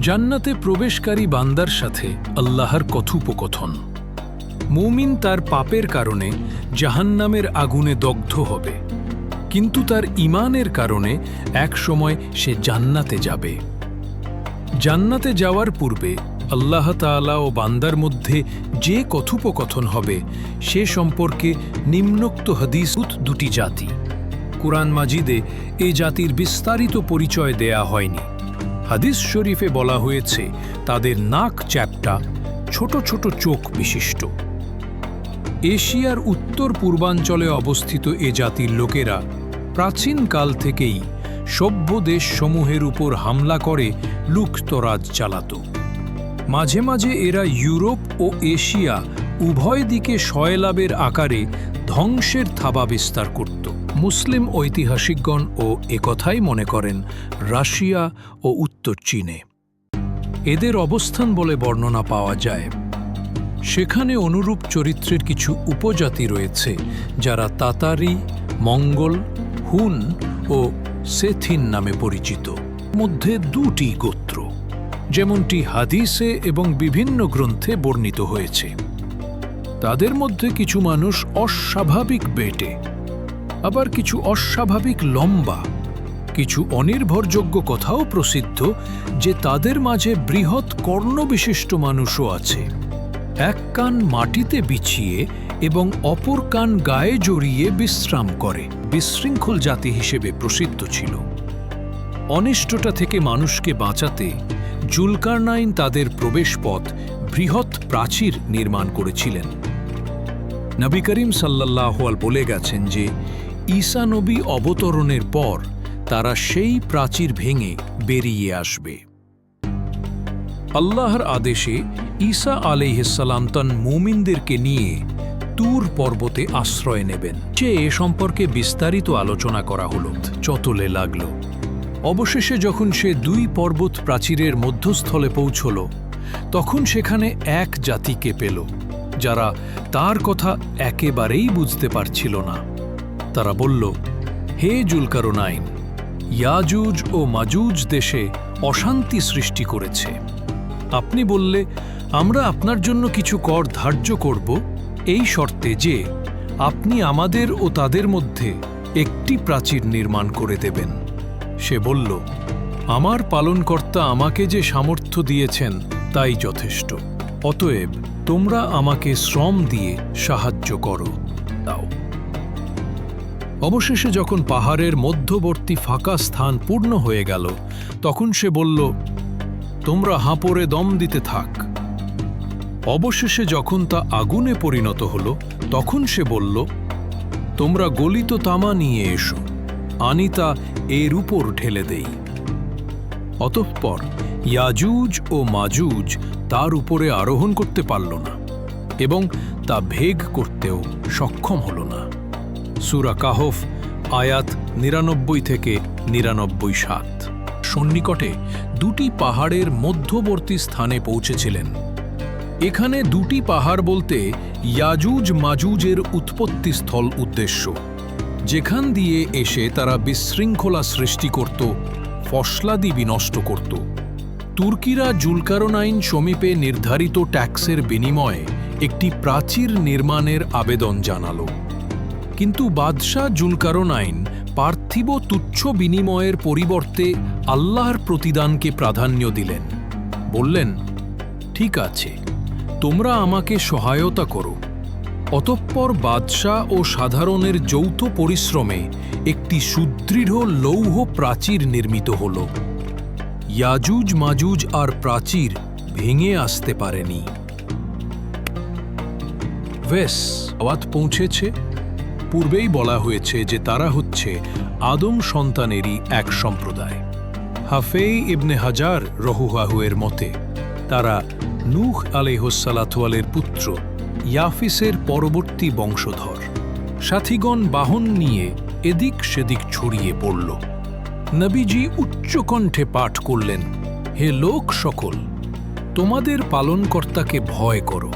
জান্নাতে প্রবেশকারী বান্দার সাথে আল্লাহর কথোপকথন। মুমিন তার পাপের কারণে জাহান্নামের আগুনে দগ্ধ হবে। কিন্তু তার ইমানের কারণে এক সময় সে জান্নাতে যাবে। জান্নাতে যাওয়ার পূর্বে আল্লাহ তাআলা ও বান্দার মধ্যে যে কথোপকথন হবে, সে সম্পর্কে নিম্নোক্ত হাদিসুত দুটি জাতি। কুরআন মাজিদে এ জাতির বিস্তারিত পরিচয় দেয়া হয়নি। হাদিস শরীফে বলা হয়েছে, তাদের নাক চ্যাপটা ছোট ছোট চোখ বিশিষ্ট। এশিয়ার উত্তর পূর্বাঞ্চলে অবস্থিত এ জাতির লোকেরা প্রাচীনকাল থেকেই সভ্য দেশসমূহের উপর হামলা করে লুক্তরাজ চালাত। মাঝে মাঝে এরা ইউরোপ ও এশিয়া উভয় দিকে শয়লাভের আকারে ধ্বংসের থাবা বিস্তার করত। মুসলিম ঐতিহাসিকগণ ও একথাই মনে করেন রাশিয়া ও উত্তর চীনে। এদের অবস্থান বলে বর্ণনা পাওয়া যায়। সেখানে অনুরূপ চরিত্রের কিছু উপজাতি রয়েছে, যারা তাতারি, মঙ্গল, হুন ও সেথিন নামে পরিচিত। মধ্যে দুটি গোত্র, যেমনটি হাদিসে এবং বিভিন্ন গ্রন্থে বর্ণিত হয়েছে। তাদের মধ্যে কিছু মানুষ অস্বাভাবিক বেটে, আবার কিছু অস্বাভাবিক লম্বা, কিছু অনির্ভরযোগ্য কথাও প্রসিদ্ধ যে তাদের মাঝে বৃহৎ কর্ণবিশিষ্ট মানুষও আছে। এক কান মাটিতে বিছিয়ে এবং অপর কান গায়ে জড়িয়ে বিশ্রাম করে, বিশৃঙ্খল জাতি হিসেবে প্রসিদ্ধ ছিল। অনিষ্টটা থেকে মানুষকে বাঁচাতে জুলকারনাইন তাদের প্রবেশপথ বৃহৎ প্রাচীর নির্মাণ করেছিলেন। নবী করিম সাল্লাহওয়াল বলে গেছেন যে, ঈসা নবী অবতরণের পর তারা সেই প্রাচীর ভেঙে বেরিয়ে আসবে। আল্লাহর আদেশে ঈসা আলাইহিসাল্লাম তান মুমিনদেরকে নিয়ে তুর পর্বতে আশ্রয় নেবেন। যে এ সম্পর্কে বিস্তারিত আলোচনা করা হল চতলে লাগল। অবশেষে যখন সে দুই পর্বত প্রাচীরের মধ্যস্থলে পৌঁছল, তখন সেখানে এক জাতিকে পেল। যারা তার কথা একেবারেই বুঝতে পারছিল না। তারা বলল, হে জুলকারনাইন, ইয়াজুজ ও মাজুজ দেশে অশান্তি সৃষ্টি করেছে। আপনি বললে, আমরা আপনার জন্য কিছু কর ধার্য করব, এই শর্তে যে আপনি আমাদের ও তাদের মধ্যে একটি প্রাচীর নির্মাণ করে দেবেন। সে বলল, আমার পালনকর্তা আমাকে যে সামর্থ্য দিয়েছেন, তাই যথেষ্ট। অতএব তোমরা আমাকে শ্রম দিয়ে সাহায্য করো। দাও। অবশেষে যখন পাহাড়ের মধ্যবর্তী ফাঁকা স্থান পূর্ণ হয়ে গেল, তখন সে বলল, তোমরা হাঁপড়ে দম দিতে থাক। অবশেষে যখন তা আগুনে পরিণত হল, তখন সে বলল, তোমরা গলিত তামা নিয়ে এসো আনি তা এর উপর ঢেলে দেই। অতঃপর ইয়াজুজ ও মাজুজ তার উপরে আরোহণ করতে পারল না এবং তা ভেগ করতেও সক্ষম হল না। সুরা কাহফ, আয়াত নিরানব্বই থেকে নিরানব্বই সাত। সন্নিকটে দুটি পাহাড়ের মধ্যবর্তী স্থানে পৌঁছেছিলেন। এখানে দুটি পাহাড় বলতে ইয়াজুজ মাজুজের উৎপত্তিস্থল উদ্দেশ্য। যেখান দিয়ে এসে তারা বিশৃঙ্খলা সৃষ্টি করত, ফসলাদি বিনষ্ট করত। তুর্কিরা জুলকারনাইন সমীপে নির্ধারিত ট্যাক্সের বিনিময়ে একটি প্রাচীর নির্মাণের আবেদন জানালো। কিন্তু বাদশাহ জুলকারনাইন পার্থিব তুচ্ছ বিনিময়ের পরিবর্তে আল্লাহর প্রতিদানকে প্রাধান্য দিলেন। বললেন, ঠিক আছে, তোমরা আমাকে সহায়তা করো। অতঃপর বাদশাহ ও সাধারণের যৌথ পরিশ্রমে একটি সুদৃঢ় লৌহ প্রাচীর নির্মিত হল। ইয়াজুজ মাজুজ আর প্রাচীর ভেঙে আসতে পারেনি। ভেস আওয়াত পৌঁছেছে। পূর্বেই বলা হয়েছে যে তারা হচ্ছে আদম সন্তানেরই এক সম্প্রদায়। হাফেই ইবনে হাজার রহুহাহুয়ের মতে, তারা নূহ আলেহসালাতুয়ালের পুত্র ইয়াফিসের পরবর্তী বংশধর। সাথীগণ বাহন নিয়ে এদিক সেদিক ছড়িয়ে পড়ল। নবীজি উচ্চকণ্ঠে পাঠ করলেন, হে লোক সকল, তোমাদের পালনকর্তাকে ভয় করো।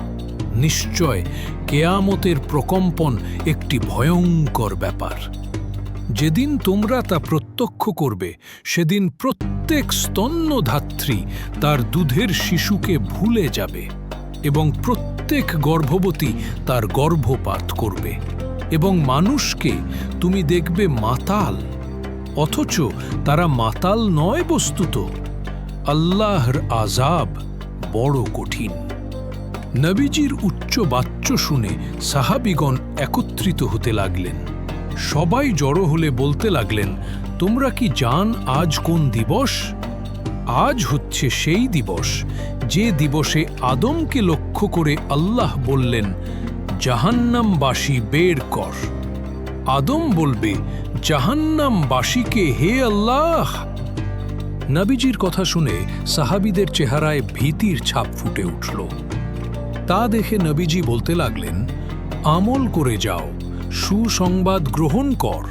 নিশ্চয় কেয়ামতের প্রকম্পন একটি ভয়ঙ্কর ব্যাপার। যেদিন তোমরা তা প্রত্যক্ষ করবে, সেদিন প্রত্যেক স্তন্যধাত্রী তার দুধের শিশুকে ভুলে যাবে এবং প্রত্যেক গর্ভবতী তার গর্ভপাত করবে এবং মানুষকে তুমি দেখবে মাতাল অথচ তারা মাতাল নয় বস্তুত। আল্লাহর আজাব বড় কঠিন। নবীজির উচ্চ বাচ্চ শুনে সাহাবিগণ একত্রিত হতে লাগলেন। সবাই জড়ো হলে বলতে লাগলেন, তোমরা কি জান আজ কোন দিবস? আজ হচ্ছে সেই দিবস, যে দিবসে আদমকে লক্ষ্য করে আল্লাহ বললেন, জাহান্নামবাসী বের কর। আদম বলবে জাহান্নামবাসীকে হে আল্লাহ। নবীজির কথা শুনে সাহাবিদের চেহারায় ভীতির ছাপ ফুটে উঠল। তা দেখে নবীজি বলতে লাগলেন, আমল করে যাও, সুসংবাদ গ্রহণ কর।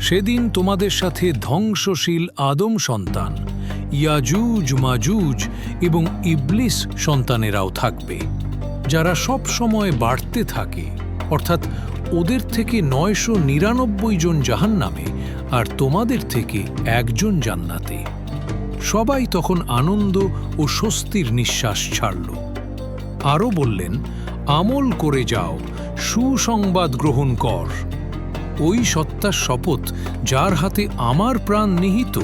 সেদিন তোমাদের সাথে ধ্বংসশীল আদম সন্তান, ইয়াজুজ, মাজুজ এবং ইবলিস সন্তানেরাও থাকবে, যারা সব সময় বাড়তে থাকে, অর্থাৎ ওদের থেকে নয়শো নিরানব্বই জন জাহান্নামে আর তোমাদের থেকে একজন জান্নাতে। সবাই তখন আনন্দ ও স্বস্তির নিঃশ্বাস ছাড়ল। আরও বললেন, আমল করে যাও, সুসংবাদ গ্রহণ কর। ওই সত্তার শপথ যার হাতে আমার প্রাণ নিহিত,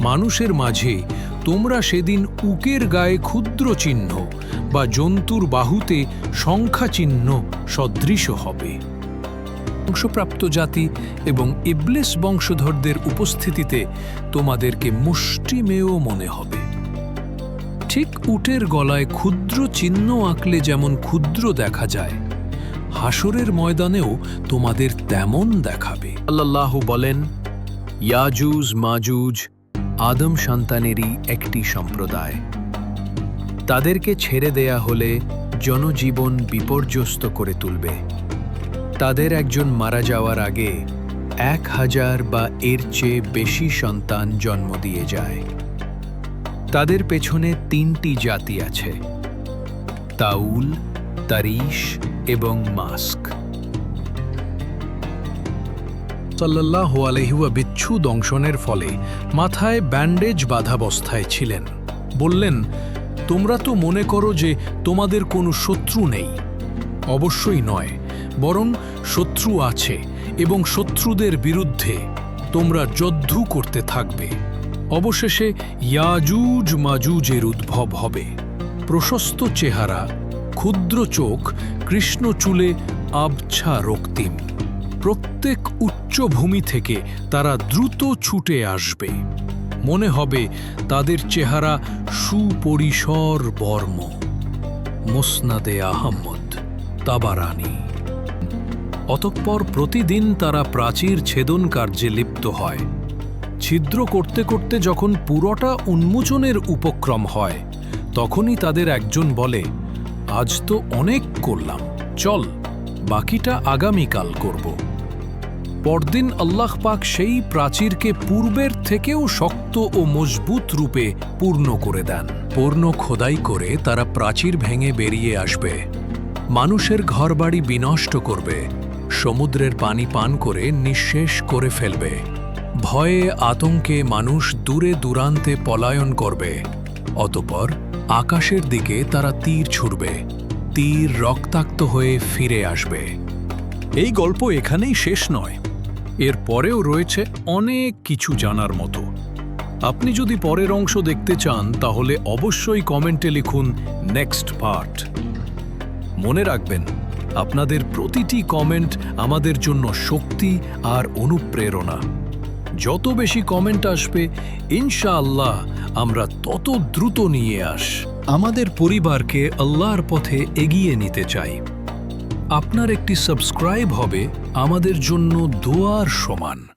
মানুষের মাঝে তোমরা সেদিন উকের গায়ে ক্ষুদ্র চিহ্ন বা জন্তুর বাহুতে সংখ্যা চিহ্ন সদৃশ হবে। বংশপ্রাপ্ত জাতি এবং ইবলিস বংশধরদের উপস্থিতিতে তোমাদেরকে মুষ্টিমেয় মনে হবে। ঠিক উটের গলায় ক্ষুদ্র চিহ্ন আঁকলে যেমন ক্ষুদ্র দেখা যায়, হাসরের ময়দানেও তোমাদের তেমন দেখাবে। আল্লাহ বলেন, ইয়াজুজ মাজুজ আদম সন্তানেরই একটি সম্প্রদায়। তাদেরকে ছেড়ে দেয়া হলে জনজীবন বিপর্যস্ত করে তুলবে। তাদের একজন মারা যাওয়ার আগে এক হাজার বা এর চেয়ে বেশি সন্তান জন্ম দিয়ে যায়। তাদের পেছনে তিনটি জাতি আছে, তাউল, তারিশ এবং মাস্ক। সাল্লাহ আলহিউয়া বিচ্ছু দংশনের ফলে মাথায় ব্যান্ডেজ বাধাবস্থায় ছিলেন। বললেন, তোমরা তো মনে করো যে তোমাদের কোনো শত্রু নেই। অবশ্যই নয়। বরং শত্রু আছে এবং শত্রুদের বিরুদ্ধে তোমরা যদ্ধু করতে থাকবে। অবশেষে ইয়াজুজ মাজুজের উদ্ভব হবে। প্রশস্ত চেহারা, ক্ষুদ্র চোখ, কৃষ্ণ চুলে আবছা রক্তিম। প্রত্যেক উচ্চভূমি থেকে তারা দ্রুত ছুটে আসবে। মনে হবে তাদের চেহারা সুপরিসর বর্ম। মোসনাদে আহম্মদ, তাবারানি। অতঃপর প্রতিদিন তারা প্রাচীর ছেদন কার্যে লিপ্ত হয়। ছিদ্র করতে করতে যখন পুরোটা উন্মোচনের উপক্রম হয়, তখনই তাদের একজন বলে, আজ তো অনেক করলাম, চল, বাকিটা আগামীকাল করব। পরদিন আল্লাহ পাক সেই প্রাচীরকে পূর্বের থেকেও শক্ত ও মজবুত রূপে পূর্ণ করে দেন। পূর্ণ খোদাই করে তারা প্রাচীর ভেঙে বেরিয়ে আসবে। মানুষের ঘরবাড়ি বিনষ্ট করবে। সমুদ্রের পানি পান করে নিঃশেষ করে ফেলবে। ভয়ে আতঙ্কে মানুষ দূরে দূরান্তে পলায়ন করবে। অতপর আকাশের দিকে তারা তীর ছুড়বে। তীর রক্তাক্ত হয়ে ফিরে আসবে। এই গল্প এখানেই শেষ নয়। এর পরেও রয়েছে অনেক কিছু জানার মতো। আপনি যদি পরের অংশ দেখতে চান, তাহলে অবশ্যই কমেন্টে লিখুন নেক্সট পার্ট। মনে রাখবেন আপনাদের প্রতিটি কমেন্ট আমাদের জন্য শক্তি আর অনুপ্রেরণা। যত বেশি কমেন্ট আসবে, ইনশাআল্লাহ আমরা তত দ্রুত নিয়ে আস। আমাদের পরিবারকে আল্লাহর পথে এগিয়ে নিতে চাই। আপনার একটি সাবস্ক্রাইব হবে আমাদের জন্য দোয়ার সমান।